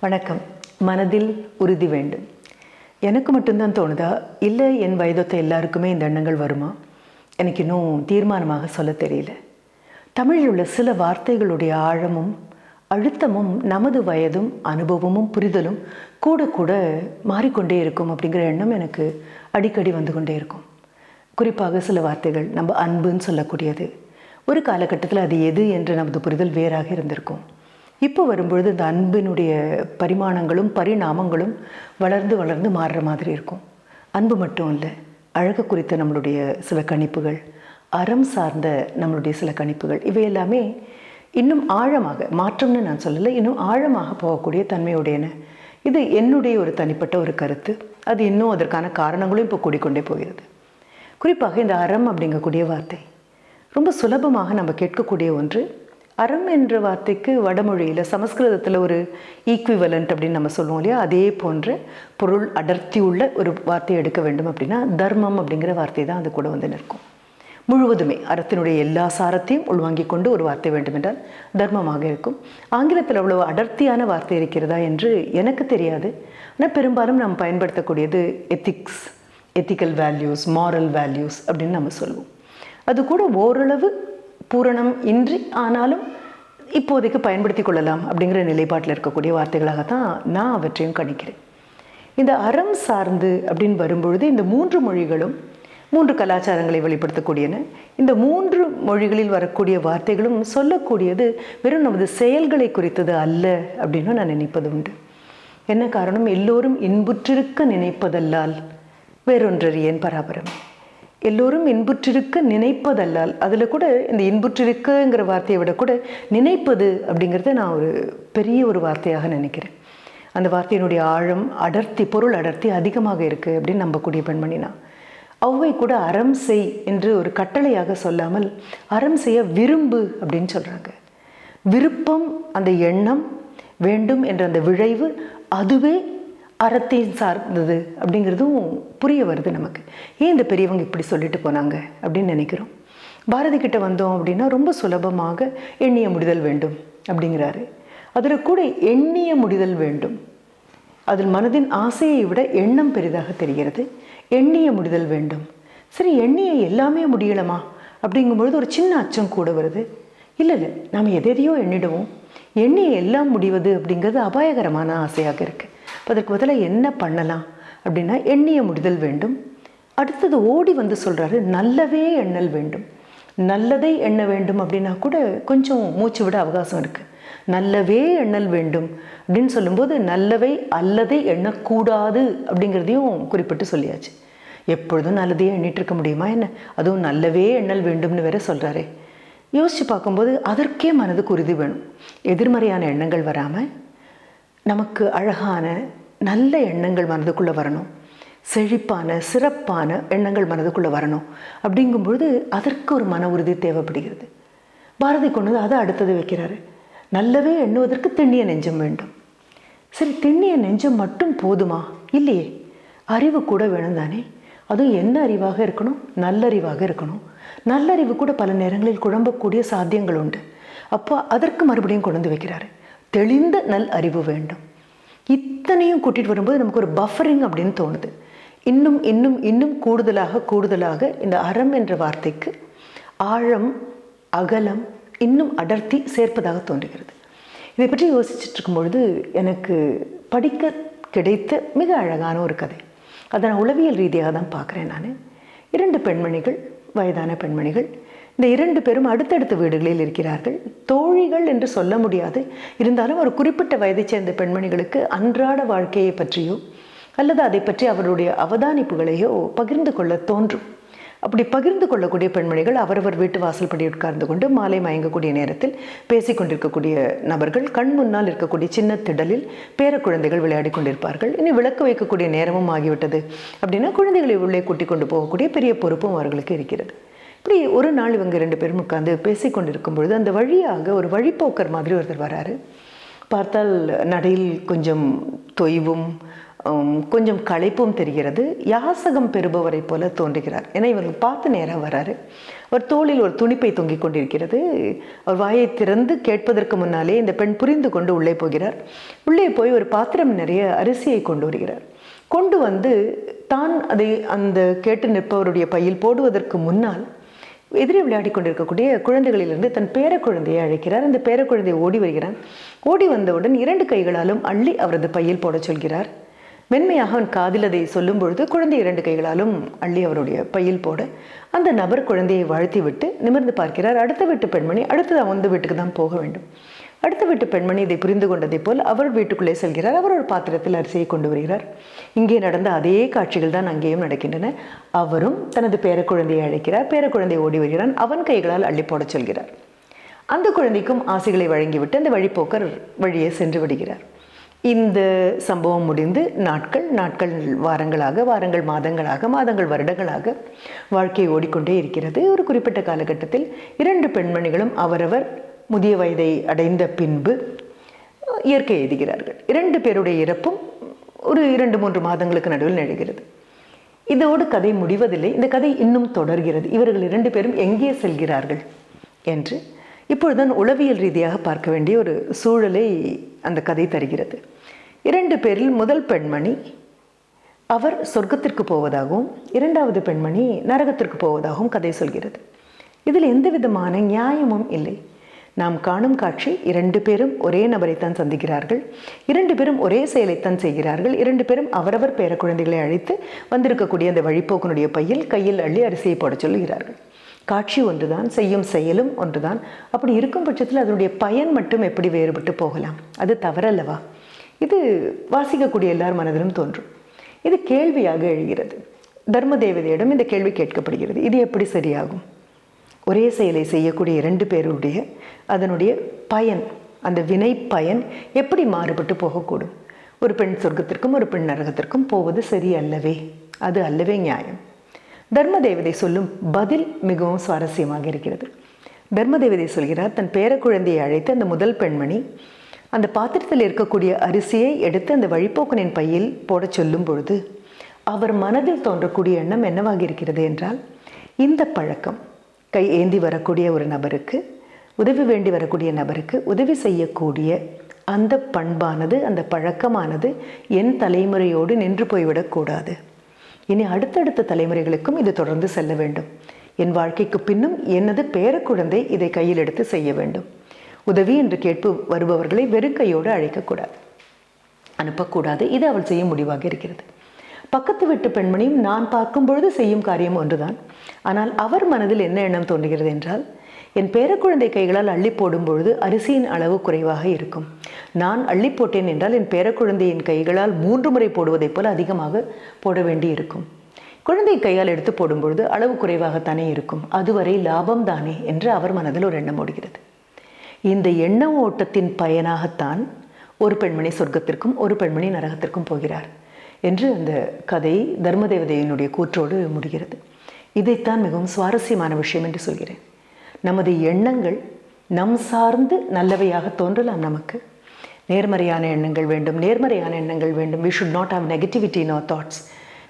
வணக்கம். மனதில் உறுதி வேண்டும். எனக்கு மட்டும்தான் தோணுதா? இல்லை என் வயதொத்த எல்லாருக்குமே இந்த எண்ணங்கள் வருமா? எனக்கு இன்னும் தீர்மானமாக சொல்ல தெரியல. தமிழில் உள்ள சில வார்த்தைகளுடைய ஆழமும் அழுத்தமும் நமது வயதும் அனுபவமும் புரிதலும் கூட கூட மாறிக்கொண்டே இருக்கும் அப்படிங்கிற எண்ணம் எனக்கு அடிக்கடி வந்து கொண்டே இருக்கும். குறிப்பாக சில வார்த்தைகள் நம்ம அன்புன்னு சொல்லக்கூடியது. ஒரு காலகட்டத்தில் அது எது என்று நமது புரிதல் வேறாக இருந்திருக்கும். இப்போ வரும்பொழுது இந்த அன்பினுடைய பரிமாணங்களும் பரிணாமங்களும் வளர்ந்து வளர்ந்து மாறுற மாதிரி இருக்கும். அன்பு மட்டும் இல்லை அழகு குறித்த நம்மளுடைய சில கணிப்புகள் அறம் சார்ந்த நம்மளுடைய சில கணிப்புகள் இவையெல்லாமே இன்னும் ஆழமாக மாற்றம்னு நான் சொல்லலை இன்னும் ஆழமாக போகக்கூடிய தன்மையுடையன. இது என்னுடைய ஒரு தனிப்பட்ட ஒரு கருத்து. அது இன்னும் அதற்கான காரணங்களும் இப்போ கூடிக்கொண்டே போகிறது. குறிப்பாக இந்த அறம் அப்படிங்கக்கூடிய வார்த்தை ரொம்ப சுலபமாக நம்ம கேட்கக்கூடிய ஒன்று அறம் என்ற வார்த்தைக்கு வடமொழியில் சமஸ்கிருதத்தில் ஒரு ஈக்விவலண்ட் அப்படின்னு நம்ம சொல்லுவோம் இல்லையா? அதே போன்ற பொருள் அடர்த்தி உள்ள ஒரு வார்த்தையை எடுக்க வேண்டும் அப்படின்னா தர்மம் அப்படிங்கிற வார்த்தை தான் அது கூட வந்து நிற்கும். முழுவதுமே அறத்தினுடைய எல்லா சாரத்தையும் உள்வாங்கி கொண்டு ஒரு வார்த்தை வேண்டுமென்றால் தர்மமாக இருக்கும். ஆங்கிலத்தில் அவ்வளவு அடர்த்தியான வார்த்தை இருக்கிறதா என்று எனக்கு தெரியாது. ஆனால் பெரும்பாலும் நாம் பயன்படுத்தக்கூடியது ethics ethical values moral values அப்படின்னு நம்ம சொல்லுவோம். அது கூட ஓரளவு பூரணம் இன்றி ஆனாலும் இப்போதைக்கு பயன்படுத்தி கொள்ளலாம் அப்படிங்கிற நிலைப்பாட்டில் இருக்கக்கூடிய வார்த்தைகளாகத்தான் நான் அவற்றையும் கணிக்கிறேன். இந்த அறம் சார்ந்து அப்படின்னு வரும்பொழுது இந்த மூன்று மொழிகளும் மூன்று கலாச்சாரங்களை வெளிப்படுத்தக்கூடியன. இந்த மூன்று மொழிகளில் வரக்கூடிய வார்த்தைகளும் சொல்லக்கூடியது வெறும் நமது செயல்களை குறித்தது அல்ல அப்படின்னு நான் நினைப்பது உண்டு. என்ன காரணம்? எல்லோரும் இன்புற்றிருக்க நினைப்பதல்லால். வேறொன்றறியேன் பராபரம். எல்லோரும் இன்புற்றிருக்க நினைப்பதல்லால் அதில் கூட இந்த இன்புற்றிருக்குங்கிற வார்த்தையை விட கூட நினைப்பது அப்படிங்கிறத நான் ஒரு பெரிய ஒரு வார்த்தையாக நினைக்கிறேன். அந்த வார்த்தையினுடைய ஆழம் அடர்த்தி பொருள் அடர்த்தி அதிகமாக இருக்குது அப்படின்னு நம்பக்கூடிய பெண்மணினா. அவ்வை கூட அறம் செய் என்று ஒரு கட்டளையாக சொல்லாமல் அறம் செய்ய விரும்பு அப்படின்னு சொல்கிறாங்க விருப்பம் அந்த எண்ணம் வேண்டும் என்ற அந்த விழைவு அதுவே அறத்தையும் சார்ந்தது அப்படிங்கிறதும் புரிய வருது நமக்கு. ஏன் இந்த பெரியவங்க இப்படி சொல்லிட்டு போனாங்க அப்படின்னு நினைக்கிறோம். பாரதி கிட்ட வந்தோம் அப்படின்னா ரொம்ப சுலபமாக எண்ணிய முடிதல் வேண்டும் அப்படிங்கிறாரு. அதில் கூட எண்ணிய முடிதல் வேண்டும். அதில் மனதின் ஆசையை விட எண்ணம் பெரிதாக தெரிகிறது. எண்ணிய முடிதல் வேண்டும். சரி எண்ணிய எல்லாமே முடியலமா? அப்படிங்கும்பொழுது ஒரு சின்ன அச்சம் கூட வருது. இல்லை இல்லை நாம் எதையோ எண்ணிடுவோம். எண்ணிய எல்லாம் முடிவது அப்படிங்கிறது அபாயகரமான ஆசையாக இருக்குது இப்போ அதற்கு பதிலாக என்ன பண்ணலாம் அப்படின்னா எண்ணிய முடிதல் வேண்டும். அடுத்தது ஓடி வந்து சொல்கிறாரு நல்லவே எண்ணல் வேண்டும். நல்லதை எண்ண வேண்டும் அப்படின்னா கூட கொஞ்சம் மூச்சு விட அவகாசம் இருக்குது நல்லவே எண்ணல் வேண்டும் அப்படின்னு சொல்லும்போது நல்லவை அல்லதை எண்ணக்கூடாது அப்படிங்கிறதையும் குறிப்பிட்டு சொல்லியாச்சு. எப்பொழுதும் நல்லதையே எண்ணிட்டு இருக்க முடியுமா என்ன? அதுவும் நல்லவே எண்ணல் வேண்டும்னு வேற சொல்கிறாரே யோசித்து பார்க்கும்போது அதற்கே மனதுக்கு உறுதி வேணும். எதிர்மறையான எண்ணங்கள் வராமல் நமக்கு அழகான நல்ல எண்ணங்கள் மனதுக்குள்ளே வரணும். செழிப்பான சிறப்பான எண்ணங்கள் மனதுக்குள்ளே வரணும். அப்படிங்கும்பொழுது அதற்கு ஒரு மன உறுதி தேவைப்படுகிறது. பாரதி கொண்டு வந்து அதை அடுத்தது வைக்கிறாரு. நல்லவே எண்ணுவதற்கு திண்ணிய நெஞ்சம் வேண்டும். சரி திண்ணிய நெஞ்சம் மட்டும் போதுமா? இல்லையே. அறிவு கூட வேணும் தானே அதுவும் என்ன அறிவாக இருக்கணும்? நல்லறிவாக இருக்கணும். நல்லறிவு கூட பல நேரங்களில் குழம்பக்கூடிய சாத்தியங்கள் உண்டு. அப்போ அதற்கு மறுபடியும் கொண்டு வந்து வைக்கிறாரு. தெளிந்த நல் அறிவு வேண்டும். இத்தனையும் கூட்டிகிட்டு வரும்போது நமக்கு ஒரு பஃபரிங் அப்படின்னு தோணுது. இன்னும் இன்னும் இன்னும் கூடுதலாக கூடுதலாக இந்த அறம் என்ற வார்த்தைக்கு ஆழம் அகலம் இன்னும் அடர்த்தி சேர்ப்பதாக தோன்றுகிறது. இதை பற்றி யோசிச்சுட்டு இருக்கும்பொழுது எனக்கு படிக்க கிடைத்த மிக அழகான ஒரு கதை. அதை நான் உளவியல் ரீதியாக தான் பார்க்குறேன் நான். இரண்டு பெண்மணிகள் வயதான பெண்மணிகள் இந்த இரண்டு பேரும் அடுத்தடுத்த வீடுகளில் இருக்கிறார்கள். தோழிகள் என்று சொல்ல முடியாது. இருந்தாலும் ஒரு குறிப்பிட்ட வயதைச் சேர்ந்த பெண்மணிகளுக்கு அன்றாட வாழ்க்கையை பற்றியோ அல்லது அதை பற்றி அவருடைய அவதானிப்புகளையோ பகிர்ந்து கொள்ள தோன்றும். அப்படி பகிர்ந்து கொள்ளக்கூடிய பெண்மணிகள் அவரவர் வீட்டு வாசல்படி உட்கார்ந்து கொண்டு மாலை மயங்கக்கூடிய நேரத்தில் பேசிக்கொண்டிருக்கக்கூடிய நபர்கள் கண் முன்னால் இருக்கக்கூடிய சின்ன திடலில் பேர குழந்தைகள் விளையாடி கொண்டிருப்பார்கள். இனி விளக்கு வைக்கக்கூடிய நேரமும் ஆகிவிட்டது. அப்படின்னா குழந்தைகளை உள்ளே கூட்டி கொண்டு போகக்கூடிய பெரிய பொறுப்பும் அவர்களுக்கு இருக்கிறது. இப்படி ஒரு நாள் இவங்க ரெண்டு பேரும் உட்காந்து பேசி கொண்டிருக்கும் பொழுது அந்த வழியாக ஒரு வழிப்போக்கர் மாதிரி ஒருத்தர் வராரு. பார்த்தால் நடையில் கொஞ்சம் தொய்வும் கொஞ்சம் களைப்பும் தெரிகிறது. யாசகம் பெறுபவரை போல தோன்றுகிறார். ஏன்னா இவர் பார்த்து நேராக வராரு. அவர் தோளில் ஒரு துணிப்பை தொங்கிக் கொண்டிருக்கிறது. அவர் வாயை திறந்து கேட்பதற்கு முன்னாலே இந்த பெண் புரிந்து கொண்டு உள்ளே போகிறார். உள்ளே போய் ஒரு பாத்திரம் நிறைய அரிசியை கொண்டு வருகிறார். கொண்டு வந்து தான் அதை அந்த கேட்டு நிற்பவருடைய பையில் போடுவதற்கு முன்னால் எதிரே விளையாடி கொண்டிருக்கக்கூடிய குழந்தைகளிலிருந்து தன் பேர குழந்தையை அழைக்கிறார். அந்த பேர குழந்தையை ஓடி வருகிறான். ஓடி வந்தவுடன் இரண்டு கைகளாலும் அள்ளி அவரது பையில் போடச் சொல்கிறார். மென்மையாக அவன் காதில் அதை சொல்லும் பொழுது குழந்தை இரண்டு கைகளாலும் அள்ளி அவருடைய பையில் போட அந்த நபர் குழந்தையை வாழ்த்தி விட்டு நிமிர்ந்து பார்க்கிறார். அடுத்த வீட்டு பெண்மணி அடுத்தது அவந்த வீட்டுக்கு தான் போக வேண்டும். அடுத்த வீட்டு பெண்மணி இதை புரிந்து கொண்டதைப் போல் அவர் வீட்டுக்குள்ளே செல்கிறார். அவர் ஒரு பாத்திரத்தில் அரிசியை கொண்டு வருகிறார். இங்கே நடந்த அதே காட்சிகள் தான் அங்கேயும் நடக்கின்றன. அவரும் தனது பேரக்குழந்தையை அழைக்கிறார். பேரக்குழந்தை ஓடி வருகிறான். அவன் கைகளால் அள்ளி போடச் சொல்கிறார். அந்த குழந்தைக்கும் ஆசைகளை வழங்கிவிட்டு அந்த வழிப்போக்கர் வழியே சென்று விடுகிறார். இந்த சம்பவம் முடிந்து நாட்கள் நாட்கள் வாரங்களாக வாரங்கள் மாதங்களாக மாதங்கள் வருடங்களாக வாழ்க்கை ஓடிக்கொண்டே இருக்கிறது. ஒரு குறிப்பிட்ட காலகட்டத்தில் இரண்டு பெண்மணிகளும் அவரவர் முதிய வயதை அடைந்த பின்பு இயற்கை எழுதுகிறார்கள். இரண்டு பேருடைய இறப்பும் ஒரு இரண்டு மூன்று மாதங்களுக்கு நடுவில் நிகழ்கிறது. இதோடு கதை முடிவதில்லை. இந்த கதை இன்னும் தொடர்கிறது. இவர்கள் இரண்டு பேரும் எங்கே செல்கிறார்கள் என்று இப்பொழுதுதான் உளவியல் ரீதியாக பார்க்க வேண்டிய ஒரு சூழலை அந்த கதை தருகிறது. இரண்டு பேரில் முதல் பெண்மணி அவர் சொர்க்கத்திற்கு போவதாகவும் இரண்டாவது பெண்மணி நரகத்திற்கு போவதாகவும் கதை சொல்கிறது. இதில் எந்த விதமான நியாயமும் இல்லை. நாம் காணும் காட்சி இரண்டு பேரும் ஒரே நபரைத்தான் சந்திக்கிறார்கள். இரண்டு பேரும் ஒரே செயலைத்தான் செய்கிறார்கள். இரண்டு பேரும் அவரவர் பேர குழந்தைகளை அழைத்து வந்திருக்கக்கூடிய அந்த வழிப்போக்கனுடைய பையில் கையில் அள்ளி அரிசியை போடச் சொல்கிறார்கள் காட்சி ஒன்றுதான் செய்யும் செயலும் ஒன்றுதான். அப்படி இருக்கும் பட்சத்தில் அதனுடைய பயன் மட்டும் எப்படி வேறுபட்டு போகலாம்? அது தவறல்லவா? இது வாசிக்கக்கூடிய எல்லார் மனதிலும் தோன்றும். இது கேள்வியாக எழுகிறது. தர்ம தேவதையிடம் இந்த கேள்வி கேட்கப்படுகிறது. இது எப்படி சரியாகும்? ஒரே செயலை செய்யக்கூடிய இரண்டு பேருடைய அதனுடைய பயன் அந்த வினை பயன் எப்படி மாறுபட்டு போகக்கூடும்? ஒரு பெண் சொர்க்கத்திற்கும் ஒரு பெண் நரகத்திற்கும் போவது சரி அல்லவே? அது அல்லவே நியாயம். தர்ம தேவதை சொல்லும் பதில் மிகவும் சுவாரஸ்யமாக இருக்கிறது. தர்ம தேவதை சொல்கிறார் தன் பேரக்குழந்தையை அழைத்து அந்த முதல் பெண்மணி அந்த பாத்திரத்தில் இருக்கக்கூடிய அரிசியை எடுத்து அந்த வழிப்போக்கனின் பையில் போடச் சொல்லும் பொழுது அவர் மனதில் தோன்றக்கூடிய எண்ணம் என்னவாக இருக்கிறது என்றால் இந்த பழக்கம் கை ஏந்தி வரக்கூடிய ஒரு நபருக்கு உதவி வேண்டி வரக்கூடிய நபருக்கு உதவி செய்யக்கூடிய அந்த பண்பானது அந்த பழக்கமானது என் தலைமுறையோடு நின்று போய்விடக்கூடாது இனி அடுத்தடுத்த தலைமுறைகளுக்கும் இது தொடர்ந்து செல்ல வேண்டும். என் வாழ்க்கைக்கு பின்னும் எனது பேரக்குழந்தை இதை கையில் எடுத்து செய்ய வேண்டும். உதவி என்று கேட்பு வருபவர்களை வெறுக்கையோடு அழைக்கக்கூடாது அனுப்பக்கூடாது. இது அவள் செய்யும் முடிவாக இருக்கிறது. பக்கத்து வீட்டு பெண்மணியும் நான் பார்க்கும் பொழுது செய்யும் காரியம் ஒன்றுதான். ஆனால் அவர் மனதில் என்ன எண்ணம் தோன்றுகிறது என்றால் என் பேரக்குழந்தை கைகளால் அள்ளி போடும் பொழுது அரிசியின் அளவு குறைவாக இருக்கும். நான் அள்ளி போட்டேன் என்றால் என் பேரக்குழந்தையின் கைகளால் மூன்று முறை போடுவதைப் போல அதிகமாக போட வேண்டி இருக்கும் குழந்தை கையால் எடுத்து போடும்பொழுது அளவு குறைவாகத்தானே இருக்கும். அதுவரை லாபம் தானே என்று அவர் மனதில் ஒரு எண்ணம் ஓடுகிறது. இந்த எண்ண ஓட்டத்தின் பயனாகத்தான் ஒரு பெண்மணி சொர்க்கத்திற்கும் ஒரு பெண்மணி நரகத்திற்கும் போகிறார் என்று அந்த கதை தர்மதேவதையினுடைய கூற்றோடு முடிகிறது. இதைத்தான் மிகவும் சுவாரஸ்யமான விஷயம் என்று சொல்கிறேன். நமது எண்ணங்கள் நம் சார்ந்து நல்லவையாக தோன்றலாம் நமக்கு. நேர்மறையான எண்ணங்கள் வேண்டும் நேர்மறையான எண்ணங்கள் வேண்டும். We should not have negativity in our thoughts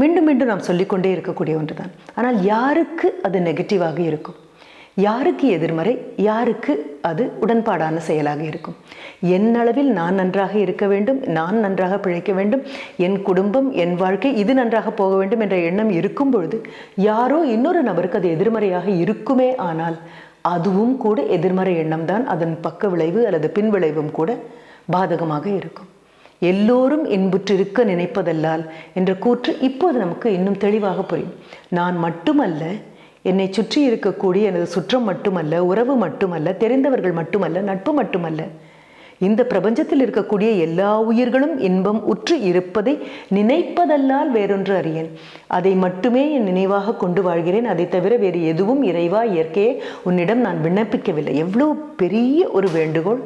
மீண்டும் மீண்டும் நாம் சொல்லிக்கொண்டே இருக்கக்கூடிய ஒன்று தான் ஆனால் யாருக்கு அது நெகட்டிவாக இருக்கும்? யாருக்கு எதிர்மறை? யாருக்கு அது உடன்பாடான செயலாக இருக்கும்? என் அளவில் நான் நன்றாக இருக்க வேண்டும் நான் நன்றாக பிழைக்க வேண்டும் என் குடும்பம் என் வாழ்க்கை இது நன்றாக போக வேண்டும் என்ற எண்ணம் இருக்கும் பொழுது யாரோ இன்னொரு நபருக்கு அது எதிர்மறையாக இருக்குமே ஆனால் அதுவும் கூட எதிர்மறை எண்ணம் தான் அதன் பக்க விளைவு அல்லது பின்விளைவும் கூட பாதகமாக இருக்கும். எல்லோரும் இன்புற்றிருக்க நினைப்பதல்லால் என்ற கூற்று இப்போது நமக்கு இன்னும் தெளிவாக புரியும். நான் மட்டுமல்ல என்னை சுற்றி இருக்கக்கூடிய எனது சுற்றம் மட்டுமல்ல உறவு மட்டுமல்ல தெரிந்தவர்கள் மட்டுமல்ல நட்பு மட்டுமல்ல இந்த பிரபஞ்சத்தில் இருக்கக்கூடிய எல்லா உயிர்களும் இன்பம் உற்று இருப்பதை நினைப்பதல்லால் வேறொன்று அறியேன். அதை மட்டுமே என் நினைவாக கொண்டு வாழ்கிறேன். அதை தவிர வேறு எதுவும் இறைவா இயற்கையே உன்னிடம் நான் விண்ணப்பிக்கவில்லை. எவ்வளோ பெரிய ஒரு வேண்டுகோள்.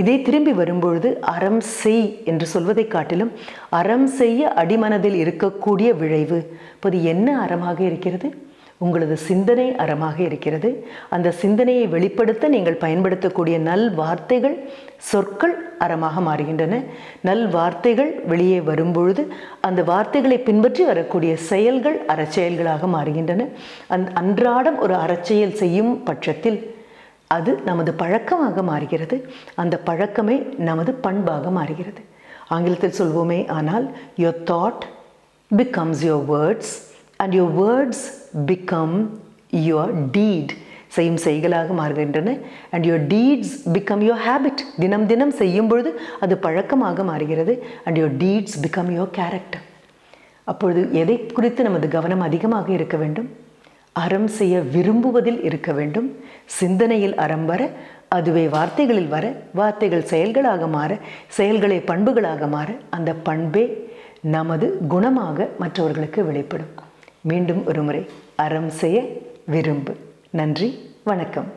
இதை திரும்பி வரும்பொழுது அறம் செய் என்று சொல்வதை காட்டிலும் அறம் செய்ய அடிமனதில் இருக்கக்கூடிய விளைவு இப்போது என்ன அறமாக இருக்கிறது? உங்களது சிந்தனை அறமாக இருக்கிறது. அந்த சிந்தனையை வெளிப்படுத்த நீங்கள் பயன்படுத்தக்கூடிய நல் வார்த்தைகள் சொற்கள் அறமாக மாறுகின்றன. நல் வார்த்தைகள் வெளியே வரும்பொழுது அந்த வார்த்தைகளை பின்பற்றி வரக்கூடிய செயல்கள் அறச்செயல்களாக மாறுகின்றன. அந் அன்றாடம் ஒரு அறச்செயல் செய்யும் பட்சத்தில் அது நமது பழக்கமாக மாறுகிறது. அந்த பழக்கமே நமது பண்பாக மாறுகிறது. ஆங்கிலத்தில் சொல்வோமே ஆனால் your thought becomes your words and your words become your deed செய்யும் செய்களாக மாறுகின்றன. And your deeds become your habit தினம் தினம் செய்யும் பொழுது அது பழக்கமாக மாறுகிறது. And your deeds become your character அப்பொழுது எதை குறித்து நமது கவனம் அதிகமாக இருக்க வேண்டும்? அறம் செய்ய விரும்புவதில் இருக்க வேண்டும். சிந்தனையில் அறம் வர அதுவே வார்த்தைகளில் வர வார்த்தைகள் செயல்களாக மாற செயல்களை பண்புகளாக மாற அந்த பண்பே நமது குணமாக மற்றவர்களுக்கு வெளிப்படும். மீண்டும் ஒரு முறை அறம் செய்ய விரும்பு. நன்றி வணக்கம்.